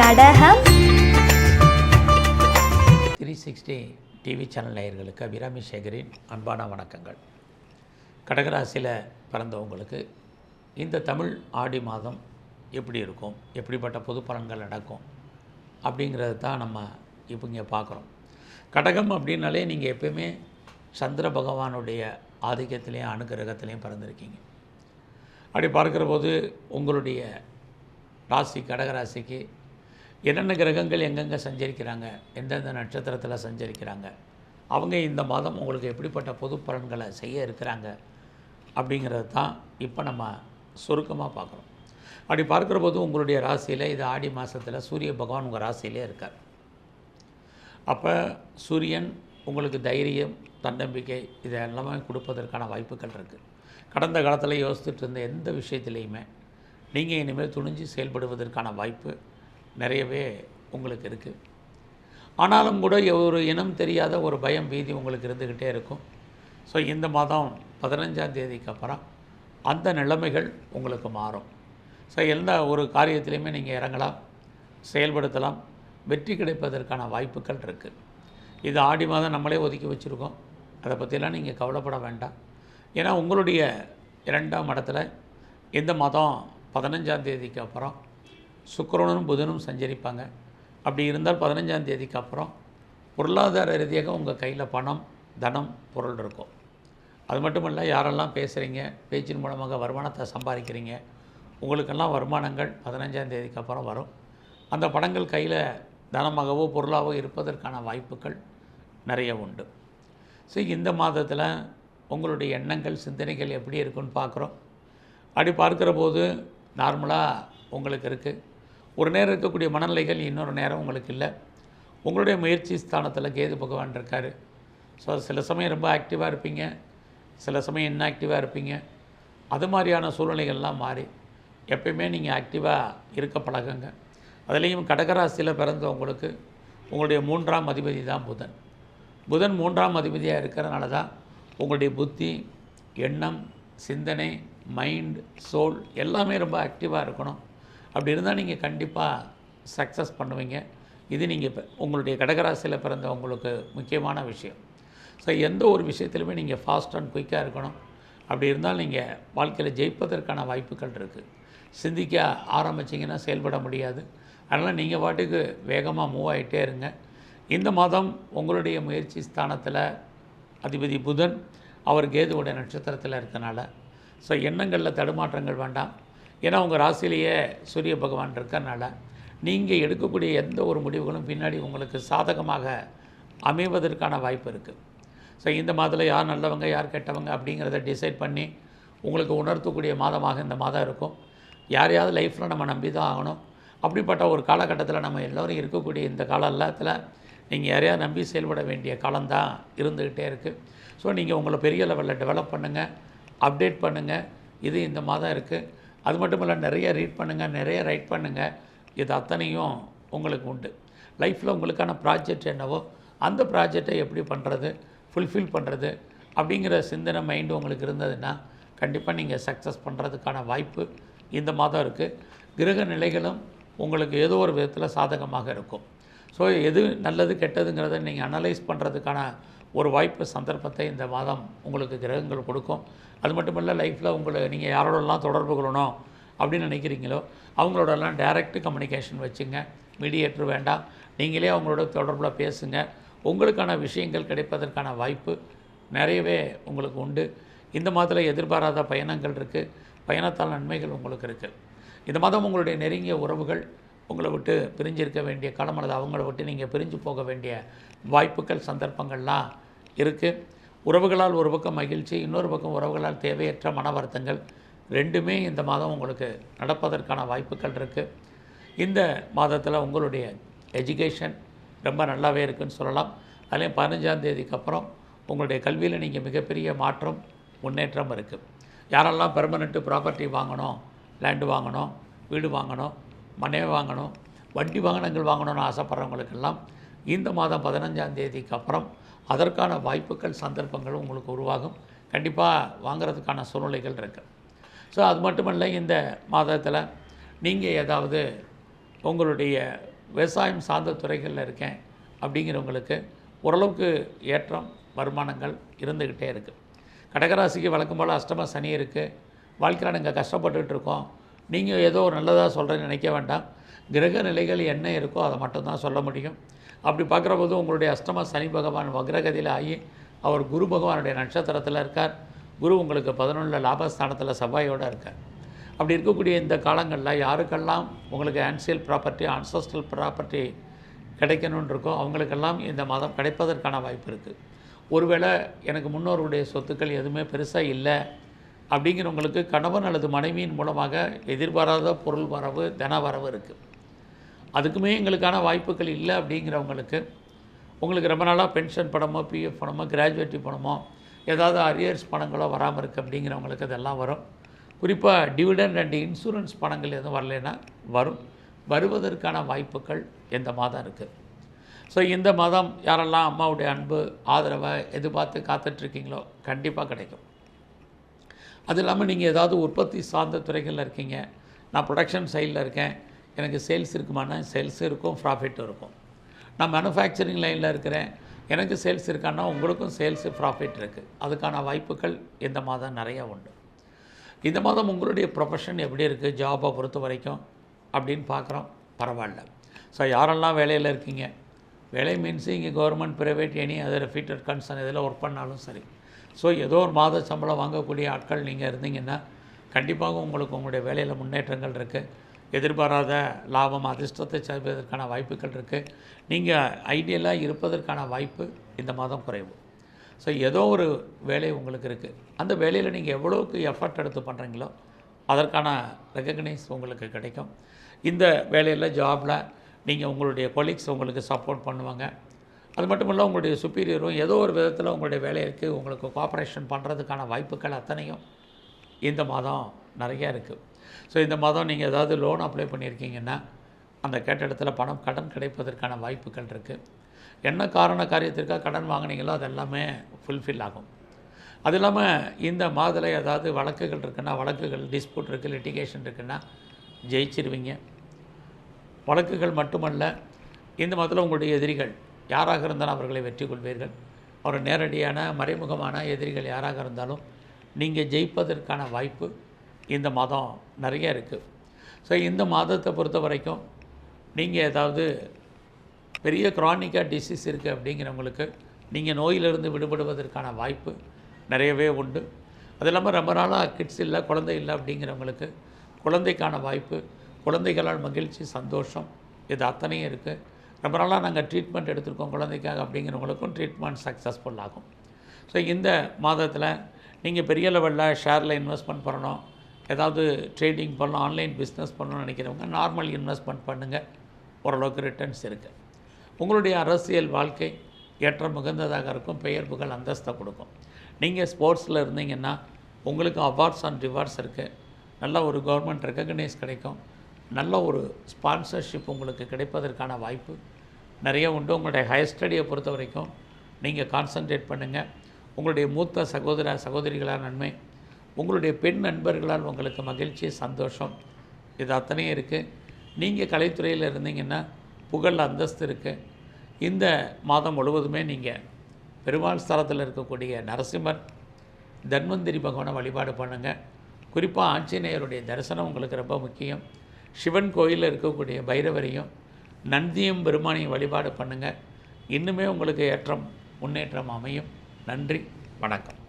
கடகம். Three sixty TV channel நேயர்களுக்கு அபிராமி சேகரின் அன்பான வணக்கங்கள். கடகராசியில் பிறந்தவங்களுக்கு இந்த தமிழ் ஆடி மாதம் எப்படி இருக்கும்? எப்படிப்பட்ட பொது பலன்கள் நடக்கும்? அப்படிங்கிறது தான் நம்ம இப்போ இங்கே பார்க்குறோம். கடகம் அப்படின்னாலே நீங்கள் எப்பயுமே சந்திர பகவானுடைய ஆதிக்கத்திலையும் அனுகிரகத்திலையும் பிறந்திருக்கீங்க. அப்படி பார்க்குற போது உங்களுடைய ராசி கடகராசிக்கு என்னென்ன கிரகங்கள் எங்கெங்கே சஞ்சரிக்கிறாங்க எந்தெந்த நட்சத்திரத்தில் சஞ்சரிக்கிறாங்க அவங்க இந்த மாதம் உங்களுக்கு எப்படிப்பட்ட பொது பலன்களை செய்ய இருக்கிறாங்க அப்படிங்கிறது தான் இப்போ நம்ம சுருக்கமாக பார்க்குறோம். அப்படி பார்க்குற போது உங்களுடைய ராசியில் இது ஆடி மாதத்தில் சூரிய பகவான் உங்கள் ராசியிலே இருக்கார். அப்போ சூரியன் உங்களுக்கு தைரியம் தன்னம்பிக்கை இதை எல்லாமே கொடுப்பதற்கான வாய்ப்புகள் இருக்குது கடந்த காலத்தில் யோசித்துட்டு இருந்த எந்த விஷயத்துலேயுமே நீங்கள் இனிமேல் துணிஞ்சு செயல்படுவதற்கான வாய்ப்பு நிறையவே உங்களுக்கு இருக்குது ஆனாலும் கூட ஒரு இனம் தெரியாத ஒரு பயம் பீதி உங்களுக்கு இருந்துக்கிட்டே இருக்கும். ஸோ இந்த மாதம் பதினஞ்சாம் தேதிக்கு அப்புறம் அந்த நிலைமைகள் உங்களுக்கு மாறும். ஸோ எந்த ஒரு காரியத்திலையுமே நீங்கள் இறங்கலாம் செயல்படுத்தலாம் வெற்றி கிடைப்பதற்கான வாய்ப்புகள் இருக்குது இது ஆடி மாதம் நம்மளே ஒதுக்கி வச்சுருக்கோம். அதை பற்றிலாம் நீங்கள் கவலைப்பட வேண்டாம். ஏன்னா உங்களுடைய இரண்டாம் இடத்துல இந்த மாதம் பதினஞ்சாம் தேதிக்கு அப்புறம் சுக்கரனும் புதனும் சஞ்சரிப்பாங்க. அப்படி இருந்தால் பதினஞ்சாம் தேதிக்கு அப்புறம் பொருளாதார ரீதியாக உங்கள் கையில் பணம் தனம் பொருள் இருக்கும். அது மட்டும் இல்லை யாரெல்லாம் பேசுகிறீங்க பேச்சின் மூலமாக வருமானத்தை சம்பாதிக்கிறீங்க உங்களுக்கெல்லாம் வருமானங்கள் பதினஞ்சாம் தேதிக்கு அப்புறம் வரும். அந்த பணங்கள் கையில் தனமாகவோ பொருளாகவோ இருப்பதற்கான வாய்ப்புகள் நிறைய உண்டு. ஸோ இந்த மாதத்தில் உங்களுடைய எண்ணங்கள் சிந்தனைகள் எப்படி இருக்குன்னு பார்க்குறோம். அப்படி பார்க்குற போது நார்மலாக உங்களுக்கு இருக்குது ஒரு நேரம் இருக்கக்கூடிய மனநிலைகள் இன்னொரு நேரம் உங்களுக்கு இல்லை. உங்களுடைய முயற்சி ஸ்தானத்தில் கேது பகவான் இருக்கார். ஸோ சில சமயம் ரொம்ப ஆக்டிவாக இருப்பீங்க. சில சமயம் இன்ஆக்டிவாக இருப்பீங்க. அது மாதிரியான சூழ்நிலைகள்லாம் மாறி எப்பயுமே நீங்கள் ஆக்டிவாக இருக்க பழகுங்க. அதுலேயும் கடகராசியில் பிறந்தவங்களுக்கு உங்களுடைய மூன்றாம் அதிபதி தான் புதன். புதன் மூன்றாம் அதிபதியாக இருக்கிறனால தான் உங்களுடைய புத்தி எண்ணம் சிந்தனை மைண்ட் சோல் எல்லாமே ரொம்ப ஆக்டிவாக இருக்கணும். அப்படி இருந்தால் நீங்கள் கண்டிப்பாக சக்ஸஸ் பண்ணுவீங்க. இது நீங்கள் இப்போ உங்களுடைய கடகராசியில் பிறந்தவங்களுக்கு முக்கியமான விஷயம். ஸோ எந்த ஒரு விஷயத்துலையுமே நீங்கள் ஃபாஸ்ட் அண்ட் குயிக்காக இருக்கணும். அப்படி இருந்தால் நீங்கள் வாழ்க்கையில் ஜெயிப்பதற்கான வாய்ப்புகள் இருக்குது சிந்திக்க ஆரம்பிச்சிங்கன்னா செயல்பட முடியாது. அதனால் நீங்கள் பாட்டுக்கு வேகமாக மூவ் ஆகிட்டே இருங்க. இந்த மாதம் உங்களுடைய முயற்சி ஸ்தானத்தில் அதிபதி புதன் அவர் கேதுவோட நட்சத்திரத்தில் இருக்கனால. ஸோ எண்ணங்களில் தடுமாற்றங்கள் வேண்டாம். ஏன்னா உங்கள் ராசியிலேயே சூரிய பகவான் இருக்கிறனால நீங்கள் எடுக்கக்கூடிய எந்த ஒரு முடிவுகளும் பின்னாடி உங்களுக்கு சாதகமாக அமைவதற்கான வாய்ப்பு இருக்குது ஸோ இந்த மாதத்தில் யார் நல்லவங்க யார் கெட்டவங்க அப்படிங்கிறத டிசைட் பண்ணி உங்களுக்கு உணர்த்தக்கூடிய மாதமாக இந்த மாதம் இருக்கும். யாரையாவது லைஃப்பில் நம்ம நம்பி தான் ஆகணும். அப்படிப்பட்ட ஒரு காலகட்டத்தில் நம்ம எல்லோரும் இருக்கக்கூடிய இந்த காலத்தில் நீங்கள் யாரையாவது நம்பி செயல்பட வேண்டிய காலம்தான் இருந்துக்கிட்டே இருக்குது ஸோ நீங்கள் உங்களை பெரிய லெவலில் டெவலப் பண்ணுங்கள் அப்டேட் பண்ணுங்கள் இது இந்த மாதம் இருக்குது அது மட்டும் இல்லை நிறைய ரீட் பண்ணுங்கள் நிறைய ரைட் பண்ணுங்கள் இது அத்தனையும் உங்களுக்கு உண்டு. லைஃப்பில் உங்களுக்கான ப்ராஜெக்ட் என்னவோ அந்த ப்ராஜெக்டை எப்படி பண்ணுறது ஃபுல்ஃபில் பண்ணுறது அப்படிங்கிற சிந்தனை மைண்டு உங்களுக்கு இருந்ததுன்னா கண்டிப்பாக நீங்கள் சக்ஸஸ் பண்ணுறதுக்கான வாய்ப்பு இந்த மாதம் இருக்குது கிரக நிலைகளும் உங்களுக்கு ஏதோ ஒரு விதத்தில் சாதகமாக இருக்கும். ஸோ எது நல்லது கெட்டதுங்கிறத நீங்கள் அனலைஸ் பண்ணுறதுக்கான ஒரு வாய்ப்பு சந்தர்ப்பத்தை இந்த மாதம் உங்களுக்கு கிரகங்கள் கொடுக்கும். அது மட்டும் இல்லை லைஃப்பில் உங்களை நீங்கள் யாரோடலாம் தொடர்பு கொள்ளணும் அப்படின்னு நினைக்கிறீங்களோ அவங்களோடலாம் டைரக்ட் கம்யூனிகேஷன் வச்சுங்க. மீடியேட்டர் வேண்டாம். நீங்களே அவங்களோட தொடர்பில் பேசுங்க. உங்களுக்கான விஷயங்கள் கிடைப்பதற்கான வாய்ப்பு நிறையவே உங்களுக்கு உண்டு. இந்த மாதத்தில் எதிர்பாராத பயணங்கள் இருக்குது பயணத்தால் நன்மைகள் உங்களுக்கு இருக்குது இந்த மாதம் உங்களுடைய நெருங்கிய உறவுகள் உங்களை விட்டு பிரிஞ்சிருக்க வேண்டிய காலம் அல்லது அவங்கள விட்டு நீங்கள் பிரிஞ்சு போக வேண்டிய வாய்ப்புகள் சந்தர்ப்பங்கள்லாம் இருக்குது உறவுகளால் ஒரு பக்கம் மகிழ்ச்சி இன்னொரு பக்கம் உறவுகளால் தேவையற்ற மன வருத்தங்கள் ரெண்டுமே இந்த மாதம் உங்களுக்கு நடப்பதற்கான வாய்ப்புகள் இருக்குது இந்த மாதத்தில் உங்களுடைய எஜுகேஷன் ரொம்ப நல்லாவே இருக்குன்னு சொல்லலாம். அதுலேயும் பதினஞ்சாம் தேதிக்கு அப்புறம் உங்களுடைய கல்வியில் நீங்கள் மிகப்பெரிய மாற்றம் முன்னேற்றம் இருக்குது யாரெல்லாம் பெர்மனெண்ட்டு ப்ராப்பர்ட்டி வாங்கணும் லேண்டு வாங்கணும் வீடு வாங்கணும் மனை வாங்கணும் வண்டி வாகனங்கள் வாங்கணும்னு ஆசைப்பட்றவங்களுக்கெல்லாம் இந்த மாதம் பதினஞ்சாம் தேதிக்கு அப்புறம் அதற்கான வாய்ப்புகள் சந்தர்ப்பங்கள் உங்களுக்கு உருவாகும். கண்டிப்பாக வாங்குறதுக்கான சூழ்நிலைகள் இருக்குது ஸோ அது மட்டுமல்ல இந்த மாதத்தில் நீங்கள் ஏதாவது உங்களுடைய விவசாயம் சார்ந்த துறைகளில் இருக்கேன் அப்படிங்கிறவங்களுக்கு ஓரளவுக்கு ஏற்றம் வருமானங்கள் இருந்துக்கிட்டே இருக்குது கடகராசிக்கு வழக்கம் போல் அஷ்டம சனி இருக்குது வாழ்க்கையில் நாங்கள் கஷ்டப்பட்டுக்கிட்டு இருக்கோம். நீங்கள் ஏதோ ஒரு நல்லதாக சொல்கிறேன்னு நினைக்க வேண்டாம். கிரக நிலைகள் என்ன இருக்கோ அதை மட்டும்தான் சொல்ல முடியும். அப்படி பார்க்குற போது உங்களுடைய அஷ்டம சனி பகவான் வக்ரகதியில் ஆகி அவர் குரு பகவானுடைய நட்சத்திரத்தில் இருக்கார். குரு உங்களுக்கு பதினொன்றில் லாபஸ்தானத்தில் செவ்வாயோடு இருக்கார். அப்படி இருக்கக்கூடிய இந்த காலங்களில் யாருக்கெல்லாம் உங்களுக்கு ஆன்சியல் ப்ராப்பர்ட்டி ஆன்சஸ்டல் ப்ராப்பர்ட்டி கிடைக்கணும்னு இருக்கோ அவங்களுக்கெல்லாம் இந்த மாதம் கிடைப்பதற்கான வாய்ப்பு இருக்குது ஒருவேளை எனக்கு முன்னோருடைய சொத்துக்கள் எதுவுமே பெருசாக இல்லை அப்படிங்கிறவங்களுக்கு கணவன் அல்லது மனைவியின் மூலமாக எதிர்பாராத பொருள் வரவு தன வரவு இருக்குது அதுக்குமே எங்களுக்கான வாய்ப்புகள் இல்லை அப்படிங்கிறவங்களுக்கு உங்களுக்கு ரொம்ப நாளாக பென்ஷன் பணமோ பிஎஃப் பணமோ கிராஜுவேட்டி பணமோ ஏதாவது அரியர்ஸ் பணங்களோ வராமல் இருக்குது அப்படிங்கிறவங்களுக்கு அதெல்லாம் வரும். குறிப்பாக டிவிடெண்ட் அண்ட் இன்சூரன்ஸ் பணங்கள் எதுவும் வரலைன்னா வரும். வருவதற்கான வாய்ப்புகள் இந்த மாதம் இருக்குது ஸோ இந்த மாதம் யாரெல்லாம் அம்மாவுடைய அன்பு ஆதரவை எதிர்பார்த்து காத்துட்ருக்கீங்களோ கண்டிப்பாக கிடைக்கும். அது இல்லாமல் நீங்கள் ஏதாவது உற்பத்தி சார்ந்த துறைகளில் இருக்கீங்க. நான் ப்ரொடக்ஷன் சைடில் இருக்கேன். எனக்கு சேல்ஸ் இருக்குமானா சேல்ஸும் இருக்கும் ப்ராஃபிட்டும் இருக்கும். நான் மேனுஃபேக்சரிங் லைனில் இருக்கிறேன். எனக்கு சேல்ஸ் இருக்கான்னா உங்களுக்கும் சேல்ஸு ப்ராஃபிட் இருக்குது அதுக்கான வாய்ப்புகள் இந்த மாதம் நிறையா உண்டு. இந்த மாதம் உங்களுடைய ப்ரொஃபஷன் எப்படி இருக்குது ஜாபை பொறுத்த வரைக்கும் அப்படின்னு பார்க்குறோம். பரவாயில்ல. ஸோ யாரெல்லாம் வேலையில் இருக்கீங்க? வேலை மீன்ஸ் இங்கே government private any other feeder concern இதில் ஒர்க் பண்ணாலும் சரி. ஸோ ஏதோ ஒரு மாத சம்பளம் வாங்கக்கூடிய ஆட்கள் நீங்கள் இருந்தீங்கன்னா கண்டிப்பாக உங்களுக்கு உங்களுடைய வேலையில் முன்னேற்றங்கள் இருக்குது எதிர்பாராத லாபம் அதிர்ஷ்டத்தை சேர்ப்பதற்கான வாய்ப்புகள் இருக்குது நீங்கள் ஐடியலாக இருப்பதற்கான வாய்ப்பு இந்த மாதம் குறைவு. ஸோ ஏதோ ஒரு வேலை உங்களுக்கு இருக்குது அந்த வேலையில் நீங்கள் எவ்வளோக்கு எஃபர்ட் எடுத்து பண்ணுறீங்களோ அதற்கான ரெக்கக்னைஸ் உங்களுக்கு கிடைக்கும். இந்த வேலையில் ஜாபில் நீங்கள் உங்களுடைய கொலீக்ஸ் உங்களுக்கு சப்போர்ட் பண்ணுவாங்க. அது மட்டும் இல்லை உங்களுடைய சுப்பீரியரும் ஏதோ ஒரு விதத்தில் உங்களுடைய வேலைக்கு உங்களுக்கு கோஆப்ரேஷன் பண்ணுறதுக்கான வாய்ப்புகள் அத்தனையும் இந்த மாதம் நிறையா இருக்குது ஸோ இந்த மாதம் நீங்கள் ஏதாவது லோன் அப்ளை பண்ணியிருக்கீங்கன்னா அந்த கேட்ட இடத்துல பணம் கடன் கிடைப்பதற்கான வாய்ப்புகள் இருக்குது என்ன காரண காரியத்திற்காக கடன் வாங்குனீங்களோ அது எல்லாமே ஃபுல்ஃபில் ஆகும். அது இல்லாமல் இந்த மாதத்தில் ஏதாவது வழக்குகள் இருக்குன்னா வழக்குகள் டிஸ்பியூட் இருக்குது லிட்டிகேஷன் இருக்குன்னா ஜெயிச்சிருவீங்க. வழக்குகள் மட்டுமல்ல இந்த மாதத்தில் உங்களுடைய எதிரிகள் யாராக இருந்தாலும் அவர்களை வெற்றி கொள்வீர்கள். ஒரு நேரடியான மறைமுகமான எதிரிகள் யாராக இருந்தாலும் நீங்கள் ஜெயிப்பதற்கான வாய்ப்பு இந்த மாதம் நிறைய இருக்குது ஸோ இந்த மாதத்தை பொறுத்த வரைக்கும் நீங்கள் ஏதாவது பெரிய க்ரானிக்காக டிசீஸ் இருக்குது அப்படிங்கிறவங்களுக்கு நீங்கள் நோயிலிருந்து விடுபடுவதற்கான வாய்ப்பு நிறையவே உண்டு. அது இல்லாமல் ரொம்ப நாளாக கிட்ஸ் இல்லை குழந்தை இல்லை அப்படிங்கிறவங்களுக்கு குழந்தைக்கான வாய்ப்பு குழந்தைகளால் மகிழ்ச்சி சந்தோஷம் இது அத்தனையும் இருக்குது ரொம்ப நாளாக நாங்கள் ட்ரீட்மெண்ட் எடுத்திருக்கோம் குழந்தைக்காக அப்படிங்கிறவங்களுக்கும் ட்ரீட்மெண்ட் சக்ஸஸ்ஃபுல் ஆகும். ஸோ இந்த மாதத்தில் நீங்கள் பெரிய லெவலில் ஷேரில் இன்வெஸ்ட்மெண்ட் பண்ணணும். ஏதாவது ட்ரேடிங் பண்ணணும் ஆன்லைன் பிஸ்னஸ் பண்ணணும்னு நினைக்கிறவங்க நார்மல் இன்வெஸ்ட்மெண்ட் பண்ணுங்கள் ஓரளவுக்கு ரிட்டர்ன்ஸ் இருக்குது உங்களுடைய அரசியல் வாழ்க்கை ஏற்ற மிகுந்ததாக இருக்கும். பெயர் புகழ் அந்தஸ்தை கொடுக்கும். நீங்கள் ஸ்போர்ட்ஸில் இருந்தீங்கன்னா உங்களுக்கு அவார்ட்ஸ் அண்ட் ரிவார்ட்ஸ் இருக்குது நல்ல ஒரு கவர்மெண்ட் ரெக்கக்னைஸ் கிடைக்கும். நல்ல ஒரு ஸ்பான்சர்ஷிப் உங்களுக்கு கிடைப்பதற்கான வாய்ப்பு. நிறைய உண்டு. உங்களுடைய ஹையர் ஸ்டடியை பொறுத்த வரைக்கும் நீங்கள் கான்சன்ட்ரேட் பண்ணுங்கள் உங்களுடைய மூத்த சகோதர சகோதரிகளால் நன்மை உங்களுடைய பெண் நண்பர்களால் உங்களுக்கு மகிழ்ச்சி சந்தோஷம் இது அத்தனையும் இருக்குது நீங்கள் கலைத்துறையில் இருந்தீங்கன்னா புகழ் அந்தஸ்து இருக்குது இந்த மாதம் முழுவதுமே நீங்கள் பெருமாள் ஸ்தலத்தில் இருக்கக்கூடிய நரசிம்மர் தன்வந்திரி பகவானை வழிபாடு பண்ணுங்கள் குறிப்பாக ஆஞ்சநேயருடைய தரிசனம் உங்களுக்கு ரொம்ப முக்கியம். சிவன் கோயிலில் இருக்கக்கூடிய பைரவரையும் நந்தியும் பெருமானையும் வழிபாடு பண்ணுங்கள் இன்னுமே உங்களுக்கு ஏற்றம் முன்னேற்றம் அமையும். நன்றி வணக்கம்.